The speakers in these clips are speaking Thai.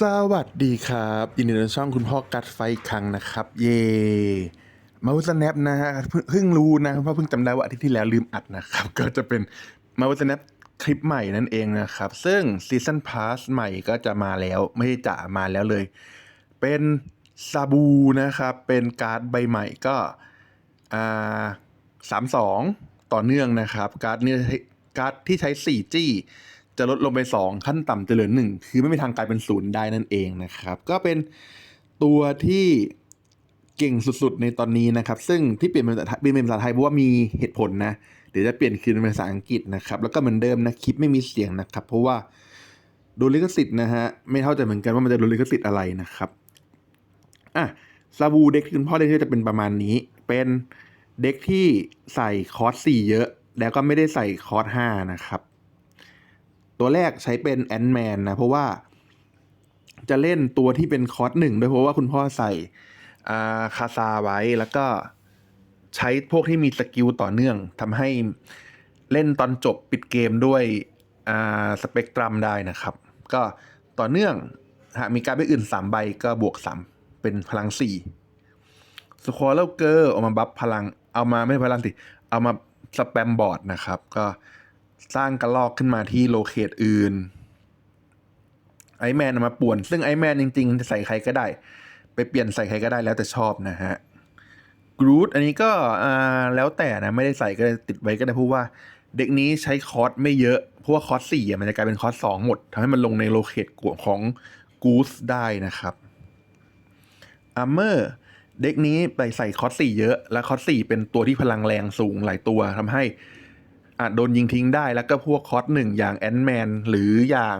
สวัสดีครับยินดีต้อนรับช่องคุณพ่อกัดไฟครั้งนะครับ เย่มาวุสแนปนะฮะเพิ่งรู้นะเพราะเพิ่งจำได้ว่าอาทิตย์ที่แล้วลืมอัดนะครับ ก็จะเป็นมาวุสแนปคลิปใหม่นั่นเองนะครับ ซึ่งซีซันพาสใหม่ก็จะมาแล้ว ไม่ได้จะมาแล้วเลย เป็นซาบูนะครับ เป็นการ์ดใบใหม่ก็อ่าสามสองต่อเนื่องนะครับ การ์ดเนี้การ์ดที่ใช้ 4G จ จะลดลงไป 2 ขั้นต่ำจะเหลือ1คือไม่มีทางกลายเป็นศูนย์ได้นั่นเองนะครับ ก็เป็นตัวที่เก่งสุดๆในตอนนี้นะครับ ซึ่งที่เปลี่ยนเป็นภาษาไทยเปลี่ยนเป็นภาษาไทยเพราะว่ามีเหตุผลนะเดี๋ยวจะเปลี่ยนคืนเป็นภาษาอังกฤษนะครับ แล้วก็เหมือนเดิมนะคลิปไม่มีเสียงนะครับ เพราะว่าโดนลิขสิทธิ์นะฮะไม่เข้าใจเหมือนกันว่ามันจะโดนลิขสิทธิ์อะไรนะครับอะซาบูเด็กที่คุณพ่อเล่นก็จะเป็นประมาณนี้ เป็นเด็กที่ใส่คอร์สสี่เยอะ แล้วก็ไม่ได้ใส่คอร์สห้านะครับ ตัวแรกใช้เป็นแอนด์แมนนะเพราะว่าจะเล่นตัวที่เป็นคอร์สหนึ่งด้วยเพราะว่าคุณพ่อใส่อาคาซาไว้แล้วก็ใช้พวกที่มีสกิลต่อเนื่องทำให้เล่นตอนจบปิดเกมด้วยสเปกตรัมได้นะครับ ก็ต่อเนื่องหากมีการดใบอื่น 3 ใบก็บวก 3 เป็นพลัง 4 สควอเลเกอร์เอามาบัฟพลังเอามาไม่พลังสิ เอามาสแปมบอร์ดนะครับ ก็ สร้างกระลอกขึ้นมาที่โลเคตอื่น ไอแมนมาป่วน ซึ่งไอแมนจริงๆจะใส่ใครก็ได้ ไปเปลี่ยนใส่ใครก็ได้แล้วแต่ชอบนะฮะกรูดอันนี้ก็อ่าแล้วแต่นะไม่ได้ใส่ก็ติดไว้ก็ได้เพราะว่า เด็กนี้ใช้คอร์สไม่เยอะเพราะว่าคอร์สสี่มันจะกลายเป็นคอร์สสองหมดทำให้มันลงในโลเคตของกูสได้นะครับอาร์เมอร์เด็กนี้ไปใส่คอร์สสี่เยอะ และคอร์สสี่เป็นตัวที่พลังแรงสูงหลายตัวทำให้ อาจโดนยิงทิ้งได้แล้วก็พวกคอสหนึ่งอย่างแอนด์แมนหรืออย่าง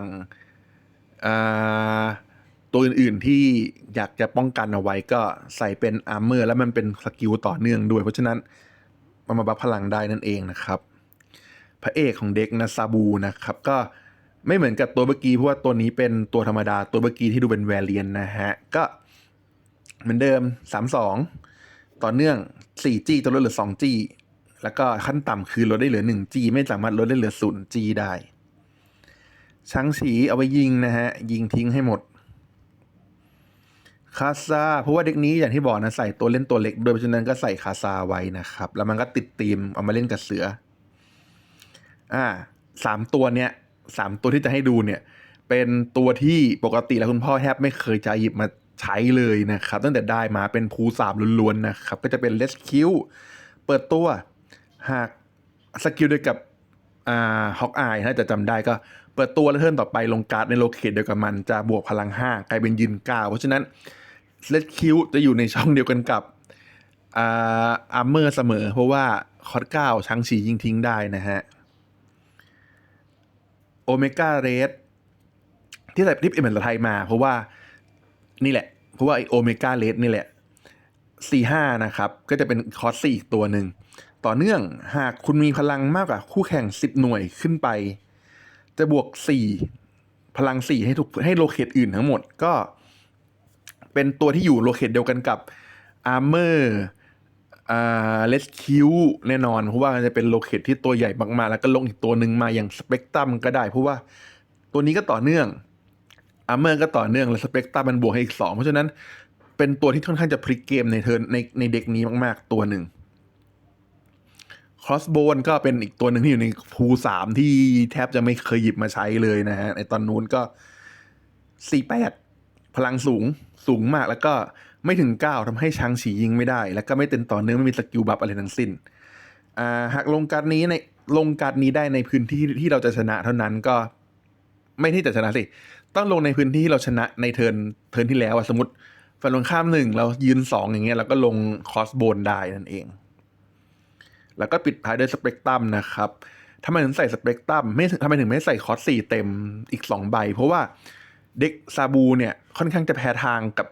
าตัวอื่นๆที่อยากจะป้องกันเอาไว้ก็ใส่เป็นอาร์เมอร์แล้วมันเป็นสกิลต่อเนื่องด้วย เพราะฉะนั้นมันมาบัฟพลังได้นั่นเองนะครับ พระเอกของเด็กนะซาบูนะครับ ก็ไม่เหมือนกับตัวเมื่อกี้เพราะว่าตัวนี้เป็นตัวธรรมดาตัวเมื่อกี้ที่ดูเป็นแวรเลียนนะฮะ ก็เหมือนเดิม 3-2 ต่อเนื่อง 4G ตัวลดเหลือ 2G แล้วก็ขั้นต่ำคือลดได้เหลือ 1G ไม่สามารถลดได้เหลือ 0G ได้ช้างฉีเอาไปยิงนะฮะ ยิงทิ้งให้หมดคาซาเพราะว่าเด็กนี้อย่างที่บอกนะ ใส่ตัวเล่นตัวเล็กโดยเพราะฉะนั้นก็ใส่คาซาไว้นะครับ แล้วมันก็ติดธีมเอามาเล่นกับเสือ อ่าสามตัวเนี้ยสามตัวที่จะให้ดูเนี่ย เป็นตัวที่ปกติแล้วคุณพ่อแทบไม่เคยจะหยิบมาใช้เลยนะครับ ตั้งแต่ได้มาเป็นภูสามล้วนๆนะครับ ก็จะเป็นเลสคิวเปิดตัว หากสกิลเดียวกับอ่าฮอกอายถ้าจะจำได้ก็เปิดตัวแล้วเทิร์นต่อไปลงการ์ดในโลเคตเดียวกับมันจะบวกพลัง 5 กลายเป็นยืน9เพราะฉะนั้นเลสคิวจะอยู่ในช่องเดียวกันกับอ่าอาร์เมอร์เสมอ เพราะว่าคอร์ดเก้าช้างฉียิงทิ้งได้นะฮะโอเมก้าเรสที่ใส่ที่เป็นภาษาไทยมา เพราะว่านี่แหละ เพราะว่าไอโอเมก้าเรสนี่แหละสี่ห้านะครับ ก็จะเป็นคอร์สสี่อีกตัวหนึ่ง ต่อเนื่องหากคุณมีพลังมากกว่าคู่แข่งสิบหน่วยขึ้นไป จะบวกสี่พลังสี่ให้ทุกให้โลเคตอื่นทั้งหมดก็ เป็นตัวที่อยู่โลเคตเดียวกันกับอาร์เมอร์อ่าเลสคิวแน่นอน เพราะว่าจะเป็นโลเคตที่ตัวใหญ่มากๆ แล้วก็ลงอีกตัวหนึ่งมาอย่างสเปกตรัมก็ได้ เพราะว่าตัวนี้ก็ต่อเนื่องอาร์เมอร์ก็ต่อเนื่องและสเปกตรัมมันบวกให้อีกสองเพราะฉะนั้นเป็นตัวที่ค่อนข้างจะพลิกเกมในเทิร์นในในเด็กนี้มาก ๆ ตัวหนึ่ง ครอสโบนก็เป็นอีกตัวหนึ่งที่อยู่ในภูสามที่แทบจะไม่เคยหยิบมาใช้เลยนะฮะ ในตอนนู้นก็สี่แปดพลังสูงสูงมากแล้วก็ไม่ถึงเก้าทำให้ช้างฉียิงไม่ได้ แล้วก็ไม่เต็มต่อเนื่องไม่มีสกิลบัฟอะไรทั้งสิ้นอ่าหากลงการนี้ในลงการนี้ได้ในพื้นที่ที่เราจะชนะเท่านั้นก็ไม่ที่จะชนะสิ ต้องลงในพื้นที่ที่เราชนะในเทิร์นเทิร์นที่แล้วสมมติฝั่งตรงข้ามหนึ่งเรายืนสองอย่างเงี้ยเราก็ลงคอสโบนได้นั่นเอง แล้วก็ปิดท้ายด้วยสเปกตรัมนะครับทำไมถึงใส่สเปกตรัมไม่ทำไมถึงไม่ใส่คอร์สสี่เต็มอีกสองใบ เพราะว่าเด็กซาบูเนี่ยค่อนข้างจะแพ้ทางกับ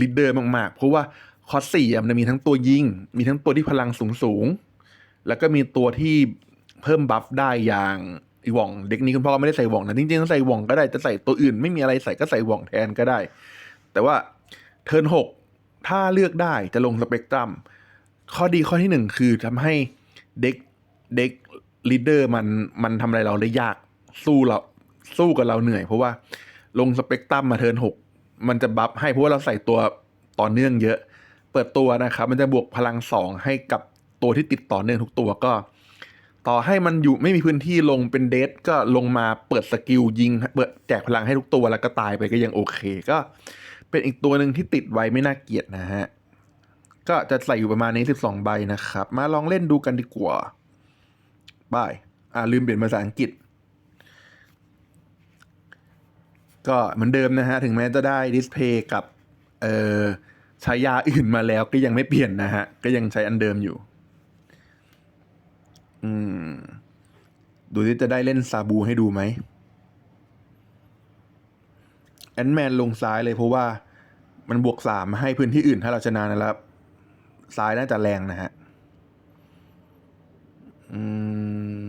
ลีดเดอร์มากๆ เพราะว่าคอร์สสี่มันจะมีทั้งตัวยิง มีทั้งตัวที่พลังสูงสูงแล้วก็มีตัวที่เพิ่มบัฟได้อย่างอหว่อง เด็กนี้คุณพ่อก็ไม่ได้ใส่หว่องนะจริงๆใส่หว่องก็ได้จะใส่ตัวอื่น ไม่มีอะไรใส่ก็ใส่หว่องแทนก็ได้ แต่ว่าเทิร์นหกถ้าเลือกได้จะลงสเปกตรัม ข้อดีข้อที่หนึ่งคือทำให้เด็กเด็กลีดเดอร์มันมันทำอะไรเราได้ยากสู้เราสู้กับเราเหนื่อย เพราะว่าลงสเปกตรัมมาเทิร์นหกมันจะบัฟให้เพราะว่าเราใส่ตัวต่อเนื่องเยอะ เปิดตัวนะครับ มันจะบวกพลังสองให้กับตัวที่ติดต่อเนื่องทุกตัวก็ ต่อให้มันอยู่ไม่มีพื้นที่ลงเป็นเดทก็ลงมาเปิดสกิลยิงเปิดแจกพลังให้ทุกตัวแล้วก็ตายไปก็ยังโอเค ก็ เป็นอีกตัวหนึ่งที่ติดไว้ไม่น่าเกลียดนะฮะ ก็จะใส่อยู่ประมาณนี้ 12 ใบนะครับ มาลองเล่นดูกันดีกว่าบายอ่าลืมเปลี่ยนภาษาอังกฤษ ก็เหมือนเดิมนะฮะ ถึงแม้จะได้ดิสเพย์กับ เอ่อใช้ยาอื่นมาแล้วก็ยังไม่เปลี่ยนนะฮะ ก็ยังใช้อันเดิมอยู่ อืม ดูที่จะได้เล่นซาบูให้ดูไหมแอนแมนลงซ้ายเลยเพราะว่ามันบวกสามให้พื้นที่อื่นถ้าเราชนะนะครับ ซ้ายน่าจะแรงนะฮะ อืม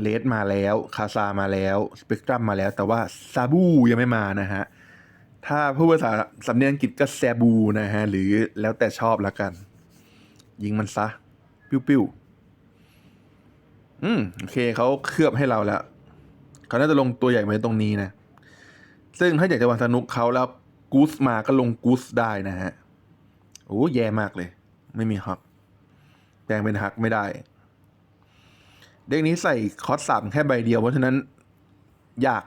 เลสมาแล้ว คาซามาแล้ว สเปกตรัมมาแล้ว แต่ว่าซาบูยังไม่มานะฮะ ถ้าพูดภาษาสำเนียงอังกฤษก็แซบูนะฮะ หรือแล้วแต่ชอบแล้วกัน ยิงมันซะ ปิ้วๆอืม โอเคเขาเคลือบให้เราแล้วเขาน่าจะลงตัวใหญ่ไว้ตรงนี้นะ ซึ่งถ้าอยากจะวางสนุกเขาแล้วกูสมาก็ลงกูสได้นะฮะ โอ้แย่มากเลย ไม่มีฮักแปลงเป็นฮักไม่ได้ เด็กนี้ใส่คอสสามแค่ใบเดียวเพราะฉะนั้น ยาก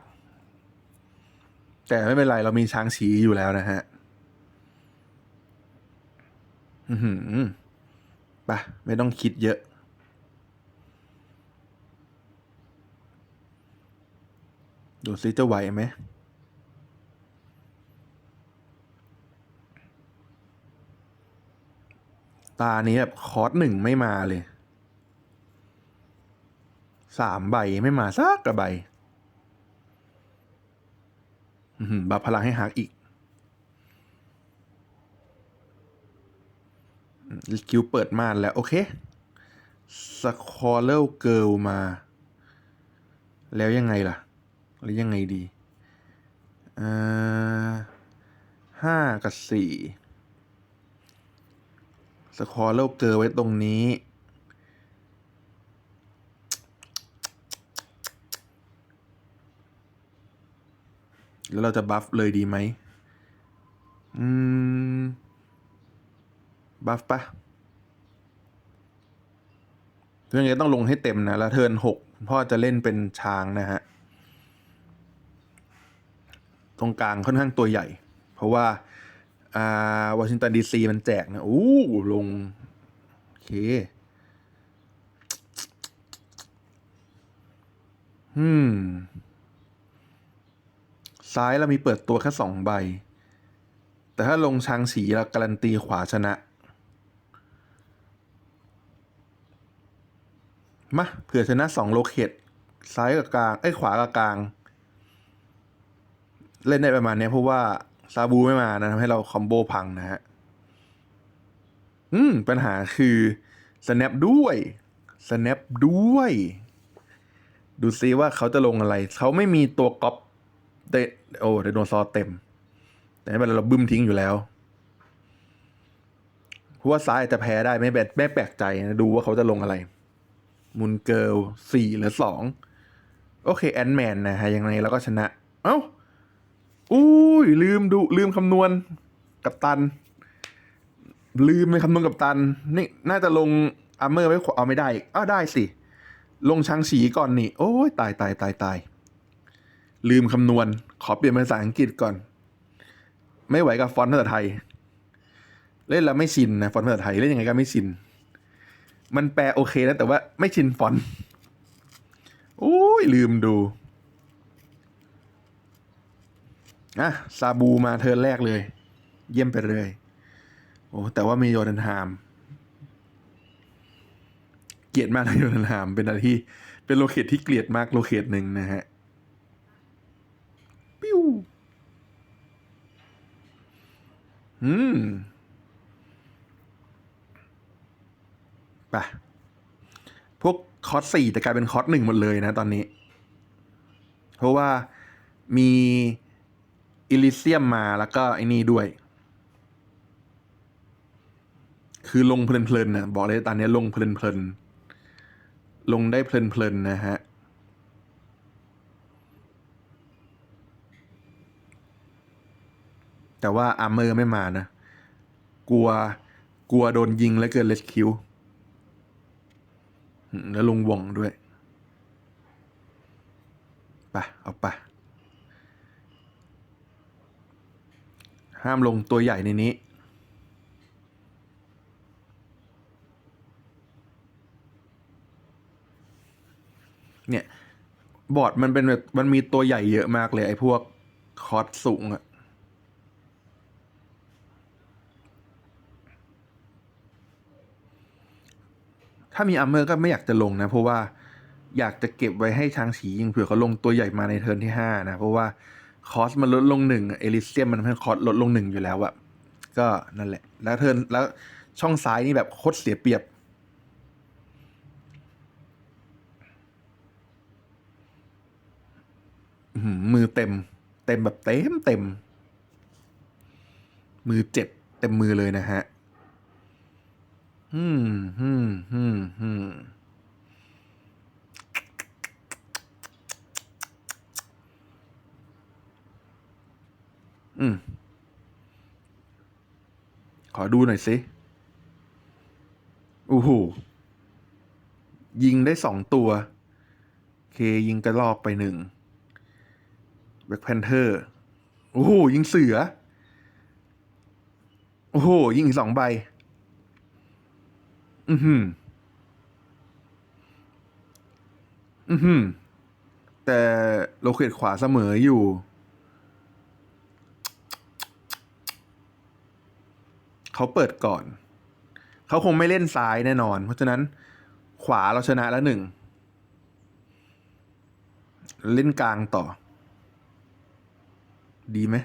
แต่ไม่เป็นไรเรามีช้างฉีอยู่แล้วนะฮะ อือหือไปไม่ต้องคิดเยอะ ดูซิจะไหวไหม ตานี้แบบคอร์สหนึ่งไม่มาเลย สามใบไม่มาสักกระใบบัฟพลังให้ฮักอีกคิวเปิดม่านแล้ว โอเคสคอเลเกิลมา แล้วยังไงล่ะ หรือยังไงดีอ่าห้ากับสี่ สคอเลลเกิลไว้ตรงนี้ แล้วเราจะบัฟเลยดีไหมอืม บัฟปะเรื่องนี้ต้องลงให้เต็มนะ แล้วเทิร์นหกพ่อจะเล่นเป็นช้างนะฮะ ตรงกลางค่อนข้างตัวใหญ่ เพราะว่า อ่าวอชิงตันดีซีมันแจกนะอู้ลง โอเคอืม ซ้ายเรามีเปิดตัวแค่สองใบ แต่ถ้าลงช้างสีเราการันตีขวาชนะ มาเผื่อชนะสองโลเคตซ้ายกับกลาง เอ้ยขวากับกลาง เล่นได้ประมาณนี้เพราะว่า ซาบูไม่มานะทำให้เราคอมโบพังนะฮะ อืม ปัญหาคือ snap ด้วย snap ด้วย ดูซิว่าเขาจะลงอะไร เขาไม่มีตัวก๊อปเดโอ้ไดโนเสาร์เต็ม แต่ไม่เป็นไรเราบึ้มทิ้งอยู่แล้วเพราะว่าซ้ายจะแพ้ได้ไม่แปลไม่แปลกใจนะดูว่าเขาจะลงอะไร มุนเกิลสี่หรือสองโอเค แอนแมนนะฮะยังไงเราก็ชนะ เอ้า อุ้ยลืมดูลืมคำนวณกับตัน ลืมไปคำนวณกับตัน นี่น่าจะลงอาร์เมอร์ไว้ขวาเอาไม่ได้อ้าวได้สิ ลงช้างฉีก่อนนี่ โอ้ยตายตายตายตายลืมคำนวณ ขอเปลี่ยนเป็นภาษาอังกฤษก่อน ไม่ไหวกับฟอนต์ภาษาไทย เล่นแล้วไม่ชินนะฟอนต์ภาษาไทยเล่นยังไงก็ไม่ชิน มันแปลโอเคนะแต่ว่าไม่ชินฟอนต์โอ้ยลืมดู อะซาบูมาเทิร์นแรกเลย เยี่ยมไปเลย โอ้แต่ว่ามีโยนันฮาม เกลียดมากเลยโยนันฮาม เป็นอะไรที่เป็นโลเคตที่เกลียดมากโลเคตหนึ่งนะฮะปิ้วอืมไปพวกคอร์สสี่แต่กลายเป็นคอร์สหนึ่งหมดเลยนะตอนนี้ เพราะว่ามี อิลิเซียมมาแล้วก็ไอ้นี่ด้วย คือลงเพลินๆนะบอกเลยตอนนี้ลงเพลินๆลงได้เพลินๆนะฮะแต่ว่าอาร์เมอร์ไม่มานะ กลัว กลัวโดนยิงแล้วเกิดเลสคิว แล้วลงวงด้วย ไป เอาไป ห้ามลงตัวใหญ่ในนี้ เนี่ย บอร์ดมันเป็นแบบมันมีตัวใหญ่เยอะมากเลย ไอ้พวกคอร์สสูงอะถ้ามีอัมเมอร์ก็ไม่อยากจะลงนะ เพราะว่าอยากจะเก็บไว้ให้ช้างฉียิงเผื่อเขาลงตัวใหญ่มาในเทิร์นที่ห้านะ เพราะว่า คอสมันลดลงหนึ่งเอลิเซียมมันทำให้คอสลดลงหนึ่งอยู่แล้วอะก็นั่นแหละ แล้วเทินแล้วช่องซ้ายนี่แบบโคตรเสียเปรียบ มือเต็ม เต็มแบบเต็มเต็ม มือเจ็บ เต็มมือเลยนะฮะ อืมอืมอืมอืม อืม ขอดูหน่อยสิโอ้โหยิงได้สองตัว เคยิงกระลอกไปหนึ่งแบ็คแพนเทอร์โอ้โหยิงเสือ โอ้โหยิงสองใบ อือหืออือหือแต่โลเคตขวาเสมออยู่ เขาเปิดก่อน เขาคงไม่เล่นซ้ายแน่นอน เพราะฉะนั้นขวาเราชนะแล้วหนึ่งเล่นกลางต่อ ดีไหม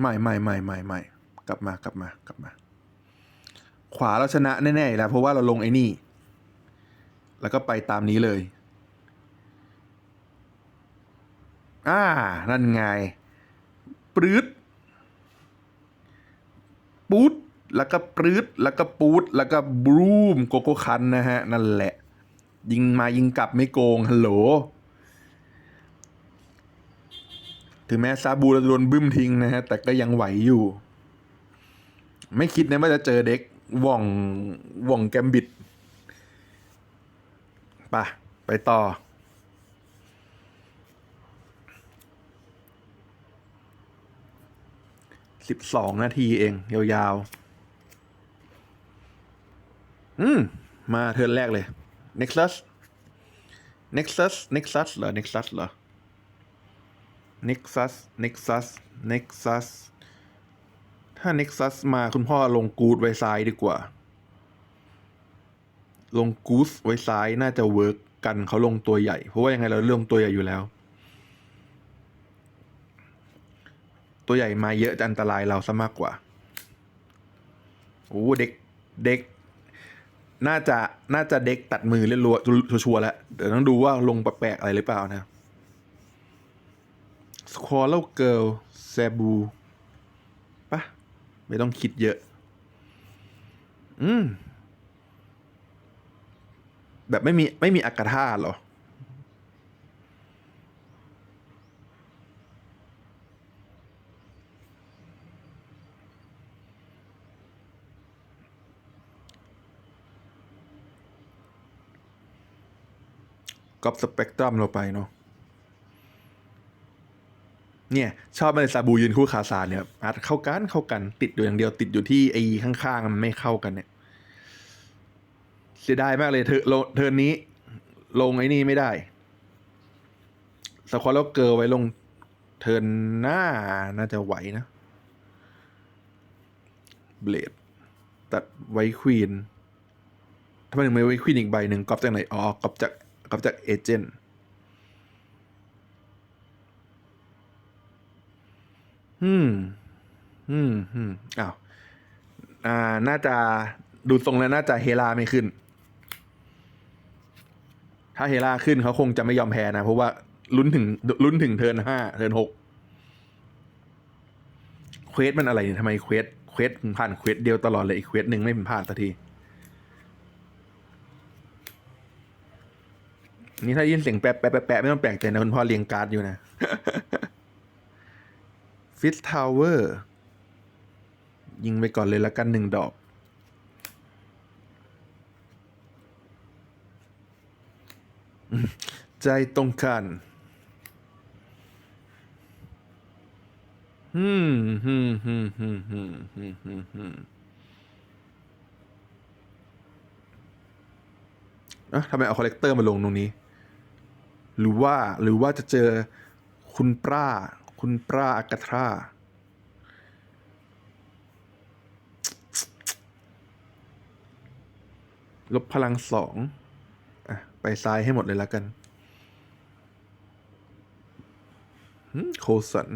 ไม่ไม่ไม่ไม่ไม่กลับมากลับมากลับมา ขวาเราชนะแน่ๆแล้วเพราะว่าเราลงไอ้นี่ แล้วก็ไปตามนี้เลย อ่า นั่นไง ปรื๊ดปูดแล้วก็ปรื๊ดแล้วก็ปูดแล้วก็บรูมโกโก้คันนะฮะ นั่นแหละ ยิงมายิงกลับไม่โกงฮัลโหล ถึงแม้ซาบูจะโดนบึ้มทิ้งนะฮะ แต่ก็ยังไหวอยู่ ไม่คิดนะว่าจะเจอเด็กว่องว่องแกมบิดไปะไปต่อ สิบสองนาทีเอง ยาวๆ อืม มาเทิร์นแรกเลย Nexus Nexus Nexus เหรอ Nexus เหรอ Nexus Nexus Nexus ถ้า Nexus มาคุณพ่อลงกูดไว้ซ้ายดีกว่า ลงกูสไว้ซ้ายน่าจะเวิร์กกันเขาลงตัวใหญ่ เพราะว่ายังไงเราลงตัวใหญ่อยู่แล้ว ตัวใหญ่มาเยอะจะอันตรายเราซะมากกว่าโอ้เด็กเด็ก น่าจะน่าจะเด็กตัดมือเล่นรัวชัวร์แล้วเดี๋ยวต้องดูว่าลงแปลกๆอะไรหรือเปล่านะ Squirrel Girl แซบูปะไม่ต้องคิดเยอะ อืม แบบไม่มีไม่มีอากาธาเหรอ ก๊อปสเปกตรัมเราไปเนาะเนี่ย ชอบเลยซาบูยืนคู่ขาสารเนี่ยอาจเข้ากันเข้ากันติดอยู่อย่างเดียวติดอยู่ที่ไอ้ข้างๆมันไม่เข้ากันเนี่ย เสียดายมากเลยเธอลงเทินนี้ ลงไอ้นี่ไม่ได้สควอแล้วเกอร์ไว้ลงเทินหน้าน่าจะไหวนะเบลดตัดไว้ควีนทำไมถึงไม่ไว้ควีนอีกใบหนึ่งกอปจากไหนอ๋อกอปจาก ก๊อปจากเอเจนต์อืม อืมอืมอ้าว อ่า น่าจะดูทรงแล้วน่าจะเฮลาไม่ขึ้น ถ้าเฮลาขึ้นเขาคงจะไม่ยอมแพ้นะ เพราะว่าลุ้นถึงลุ้นถึงเทิร์นห้าเทิร์นหกเควสมันอะไรเนี่ยทำไมเควสเควสถึงผ่านเควสเดียวตลอดเลยอีกเควสหนึ่งไม่ผ่านสักที นี่ถ้ายินเสียงแปะแปะแปะแปะไม่ต้องแปลกใจนะคุณพ่อเรียงการ์ดอยู่นะฟิสทาวเวอร์ยิงไปก่อนเลยละกันหนึ่งดอก ใจตรงกันอืมฮึมฮึมฮึมฮึมฮึมฮึมฮึมอะทำไมเอาคอลเลกเตอร์มาลงตรงนี้ หรือว่าหรือว่าจะเจอคุณปราคุณปราอากาธราลบพลังสองอะ ไปซ้ายให้หมดเลยแล้วกันโคสัน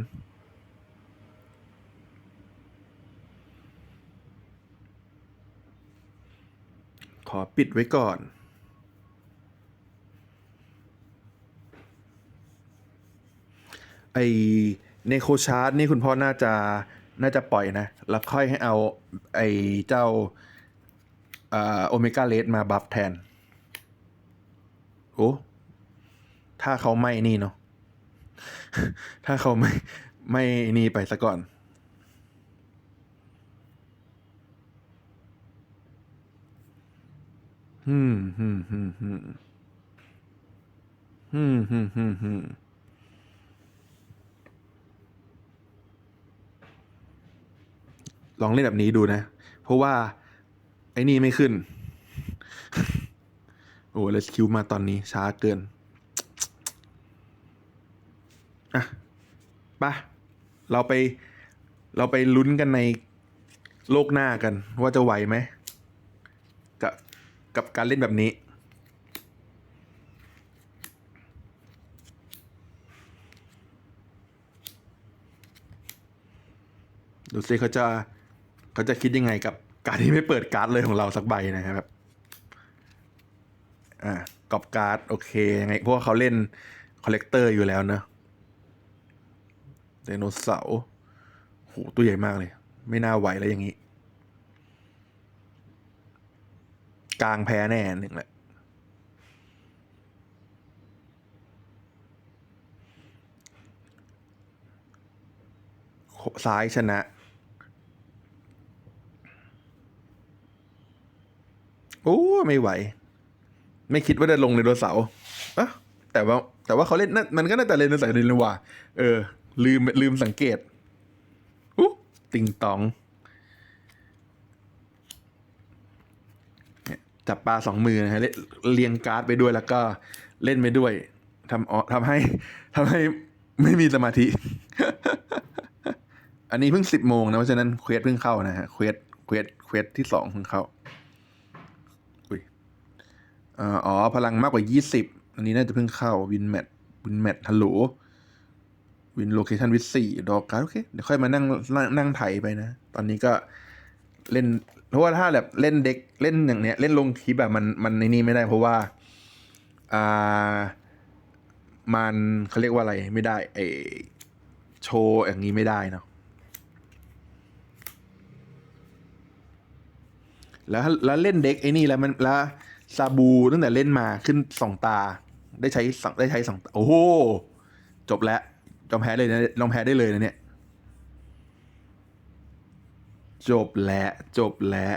ขอปิดไว้ก่อน ไอเนโคชาร์ดนี่คุณพ่อน่าจะน่าจะปล่อยนะ แล้วค่อยให้เอาไอเจ้าโอเมก้าเลสมาบัฟแทน โอ้ ถ้าเขาไม่นี่เนาะ ถ้าเขาไม่ไม่นี่ไปซะก่อน อืมฮึมฮึมฮึมฮึมฮึมฮึมฮึม ลองเล่นแบบนี้ดูนะ เพราะว่า ไอ้นี่ไม่ขึ้น โอ้เลสคิวมาตอนนี้ช้าเกิน อะปะเราไป เราไปลุ้นกันในโลกหน้ากัน ว่าจะไหวไหม กับกับการเล่นแบบนี้ดูซิเขาจะ เขาจะคิดยังไงกับการที่ไม่เปิดการ์ดเลยของเราสักใบนะครับอ่ากอบการ์ดโอเคยังไงเพราะว่าเขาเล่นคอลเลกเตอร์อยู่แล้วเนอะไดโนเสาร์โหตัวใหญ่มากเลย ไม่น่าไหวแล้วอย่างนี้ กลางแพ้แน่หนึ่งแหละซ้ายชนะ อ้ไม่ไหว ไม่คิดว่าจะลงในโดเสาร์อะแต่ว่า แต่ว่าเขาเล่นนั่นมันก็น่าจะเล่นในสายดินเลยว่ะเออ ลืมลืมสังเกตอู้ติงตองจับปลาสองมือนะฮะเล่เรียงการ์ดไปด้วยแล้วก็เล่นไปด้วยทำอ๋อทำให้ทำให้ไม่มีสมาธิ อันนี้เพิ่งสิบโมงนะเพราะฉะนั้นเควสเพิ่งเข้านะฮะเควสเควสเควสที่สองเพิ่งเข้า อ๋อ พลังมากกว่ายี่สิบอันนี้น่าจะเพิ่งเข้าวินแมทวินแมทฮัลโหลวินโลเคชันวิสี่ดอกการโอเค เดี๋ยวค่อยมานั่งนั่งนั่งไถไปนะ ตอนนี้ก็เล่น เพราะว่าถ้าแบบเล่นเด็กเล่นอย่างเนี้ย เล่นลงคลิปแบบมันมันในนี้ไม่ได้เพราะว่า อ่า มันเขาเรียกว่าอะไรไม่ได้ไอโชว์อย่างนี้ไม่ได้เนาะแล้วแล้วเล่นเด็กไอ้นี่แล้วมันแล้ว ซาบูตั้งแต่เล่นมาขึ้นสองตา ได้ใช้สองได้ใช้สองโอ้โห จบแล้วยอมแพ้เลยนะยอมแพ้ได้เลยนะเนี่ย จบแล้วจบแล้ว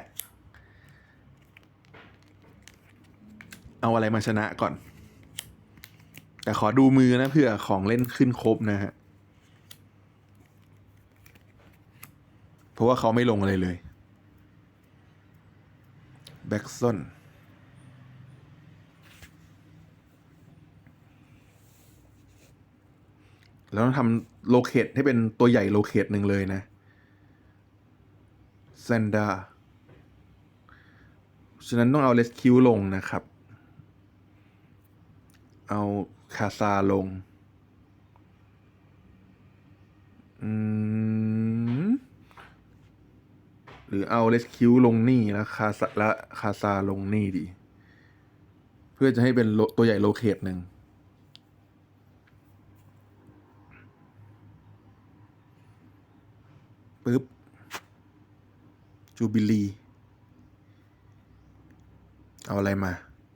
เอาอะไรมาชนะก่อน แต่ขอดูมือนะเผื่อของเล่นขึ้นครบนะฮะ เพราะว่าเขาไม่ลงอะไรเลย แบ็กซอน แล้วต้องทำโลเคตให้เป็นตัวใหญ่โลเคตหนึ่งเลยนะแซนดาฉะนั้นต้องเอาเลสคิวลงนะครับ เอาคาซาลง อืม หรือเอาเลสคิวลงนี่แล้วคาซาและคาซาลงนี่ดี เพื่อจะให้เป็นโลตัวใหญ่โลเคตหนึ่ง ปึ๊บจูบิลี เอาอะไรมา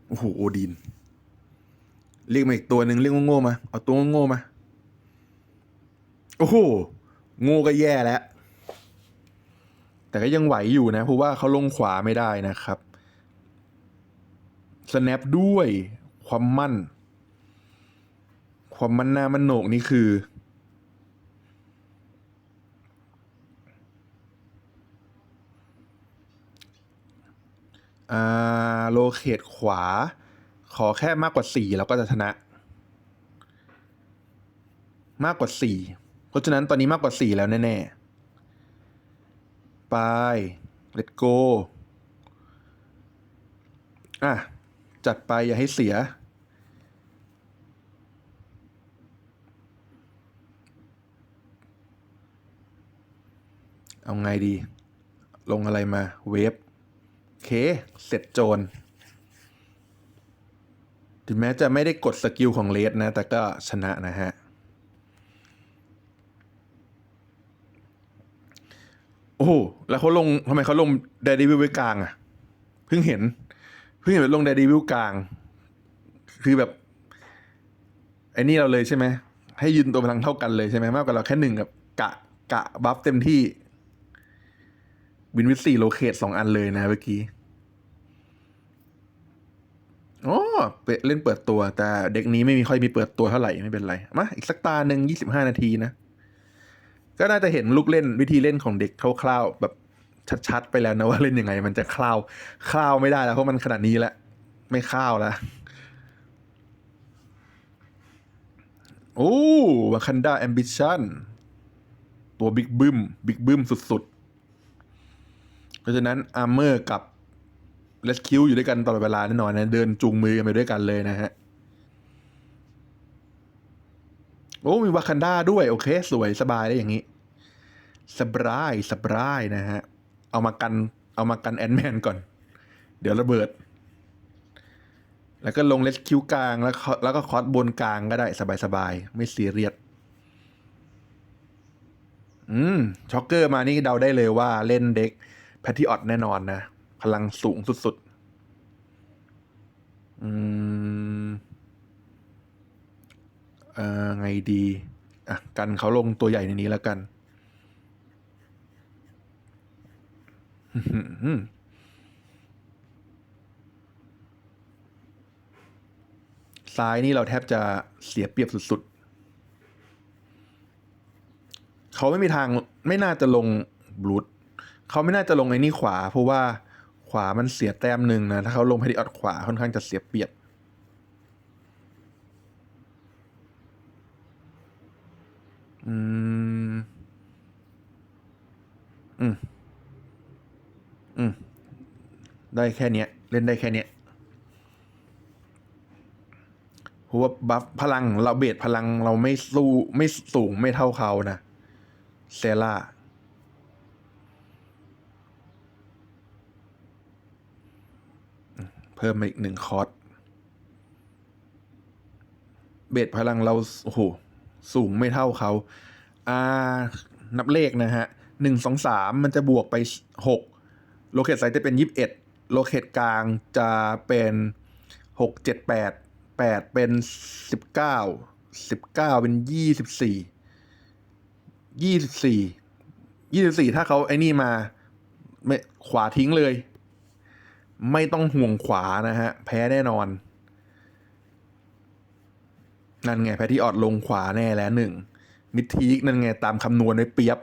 โอ้โห โอดีนเรียกมาอีกตัวหนึ่งเรียกโง่มา เอาตัวโง่มา โอ้โห โง่ก็แย่แล้ว แต่ก็ยังไหวอยู่นะ เพราะว่าเขาลงขวาไม่ได้นะครับ snap ด้วยความมั่น ความมั่นหน้ามันโหนกนี่คือ อ่าโลเคตขวา ขอแค่มากกว่าสี่เราก็จะชนะ มากกว่าสี่เพราะฉะนั้นตอนนี้มากกว่าสี่แล้วแน่ๆ ไป let's go อะ จัดไปอย่าให้เสียเอาไงดี ลงอะไรมาเวฟ เค เสร็จโจรถึงแม้จะไม่ได้กดสกิลของเลสนะ แต่ก็ชนะนะฮะ โอ้โหแล้วเขาลงทำไมเขาลงเดด e วิลไว้กลางอะเพิ่งเห็น เพิ่งเห็นว่าลงเดด e วิลกลาง คือแบบ ไอ้นี่เราเลยใช่ไหม ให้ยืนตัวพลังเท่ากันเลยใช่ไหมมากกว่าเราแค่หนึ่งกับกะกะบัฟเต็มที่วินวิสี่โลเคตสองอันเลยนะเมื่อกี้ อ๋อ เล่นเปิดตัว แต่เด็กนี้ไม่มีค่อยมีเปิดตัวเท่าไหร่ไม่เป็นไร มาอีกสักตาหนึ่งยี่สิบห้านาทีนะ ก็น่าจะเห็นลูกเล่นวิธีเล่นของเด็กคร่าวๆแบบชัดๆไปแล้วนะว่าเล่นยังไง มันจะคร่าวคร่าวไม่ได้แล้วเพราะมันขนาดนี้แล้วไม่คร่าวแล้วโอ้วาคันดาแอมบิชันตัวบิ๊กบึ้มบิ๊กบึ้มสุดๆ เพราะฉะนั้นอาร์เมอร์กับ เลสคิวอยู่ด้วยกันตลอดเวลาแน่นอนนะ เดินจูงมือกันไปด้วยกันเลยนะฮะ โอ้มีวาคันดาด้วย โอเค สวยสบายได้อย่างนี้สบายสบายนะฮะ เอามากัน เอามากันแอนแมนก่อน เดี๋ยวระเบิด แล้วก็ลงเลสคิวกลางแล้วก็แล้วก็คอสบนกลางก็ได้สบายๆ ไม่ซีเรียสอืม ช็อกเกอร์มานี่เดาได้เลยว่าเล่นเด็กแพท i ออตแน่นอนนะ พลังสูงสุดๆ อืม เอ่อ ไงดี อะ กันเขาลงตัวใหญ่ในนี้แล้วกันซ้ายนี่เราแทบจะเสียเปรียบสุดๆ เขาไม่มีทางไม่น่าจะลงบลูดเขาไม่น่าจะลงไอ้นี่ขวา เพราะว่า วามันเสียแต้มหนึ่งนะ ถ้าเขาลงพาดิออดขวาค่อนข้างจะเสียเปรียบอืม อืม อืม ได้แค่เนี้ย เล่นได้แค่เนี้ยเพราะว่าบัฟพลังเราเบสพลังเราไม่สู้ไม่สูงไม่เท่าเขานะเซล่า เพิ่มมาอีกหนึ่งคอร์สเบสพลังเราโอ้โหสูงไม่เท่าเขาอ่านับเลขนะฮะหนึ่งสองสามมันจะบวกไปหกโลเคตไซต์จะเป็นยี่สิบเอ็ดโลเคตกลางจะเป็นหกเจ็ดแปดแปดเป็นสิบเก้าสิบเก้าเป็นยี่สิบสี่ยี่สิบสี่ยี่สิบสี่ถ้าเขาไอ้นี่มาไม่ขวาทิ้งเลย ไม่ต้องห่วงขวานะฮะ แพ้แน่นอน นั่นไง แพทที่ออดลงขวาแน่แล้วหนึ่งมิดทีกนั่นไง ตามคำนวณไว้เปียบ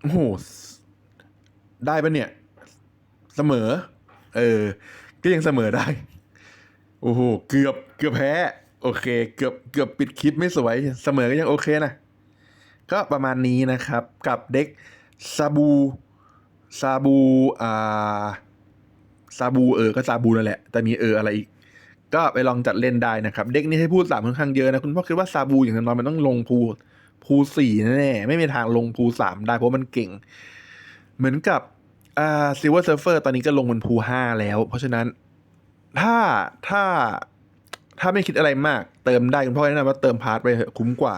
โอ้โหได้ปะเนี่ย เสมอ เออ ก็ยังเสมอได้ โอ้โห เกือบเกือบแพ้ โอเค เกือบเกือบปิดคลิปไม่สวย เสมอก็ยังโอเคนะ ก็ประมาณนี้นะครับ กับเด็กซาบู ซาบูอ่าซาบูเออก็ซาบูนั่นแหละ แต่มีเอออะไรอีก ก็ไปลองจัดเล่นได้นะครับ เด็กนี้ให้พูดสามค่อนข้างเยอะนะ คุณพ่อคิดว่าซาบูอย่างน้อยมันต้องลงภูภูสี่แน่ๆไม่มีทางลงภูสามได้เพราะมันเก่ง เหมือนกับอ่าซิลเวอร์เซิร์ฟเฟอร์ตอนนี้ก็ลงบนภูห้าแล้ว เพราะฉะนั้นถ้าถ้าถ้าไม่คิดอะไรมาก เติมได้คุณพ่อแนะนำว่าเติมพาร์ทไปคุ้มกว่า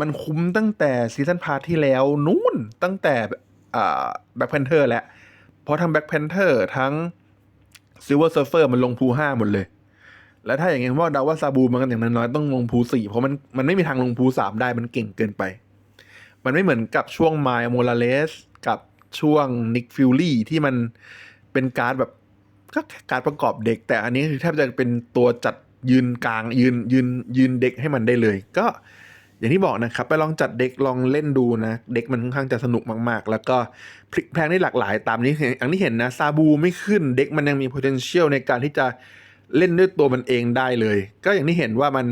มันคุ้มตั้งแต่ซีซันพาร์ทที่แล้วนู่นตั้งแต่ แบ็คแพนเทอร์แล้วเพราะทั้งแบ็คแพนเทอร์ทั้งซิลเวอร์เซิร์ฟเฟอร์มันลงภูห้าหมดเลย แล้วถ้าอย่างงี้ว่าเดาว่าซาบูมันกันอย่างน้อยๆต้องลงพูสี่เพราะมันมันไม่มีทางลงพูสามได้มันเก่งเกินไป มันไม่เหมือนกับช่วงไมล์โมราเลสกับช่วงนิกฟิลลี่ที่มันเป็นการ์ดแบบก็การ์ดประกอบเด็ก แต่อันนี้คือแทบจะเป็นตัวจัดยืนกลางยืนยืนยืนเด็กให้มันได้เลย ก็ อย่างที่บอกนะครับ ไปลองจัดเด็กลองเล่นดูนะ เด็กมันค่อนข้างจะสนุกมากๆ แล้วก็พลิกแพลงได้หลากหลาย ตามนี้อย่างที่เห็นนะซาบูไม่ขึ้นเด็กมันยังมี potential ในการที่จะเล่นด้วยตัวมันเองได้เลย ก็อย่างที่เห็นว่ามัน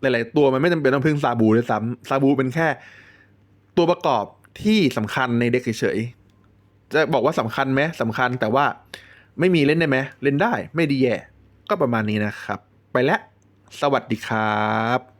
หลาย ๆ ตัวมันไม่จำเป็นต้องพึ่งซาบูด้วยซ้ำซาบูเป็นแค่ตัวประกอบที่สำคัญในเด็กเฉยๆจะบอกว่าสำคัญไหมสำคัญแต่ว่าไม่มีเล่นได้ไหมเล่นได้ไม่ดีแย่ก็ประมาณนี้นะครับ ไปแล้ว สวัสดีครับ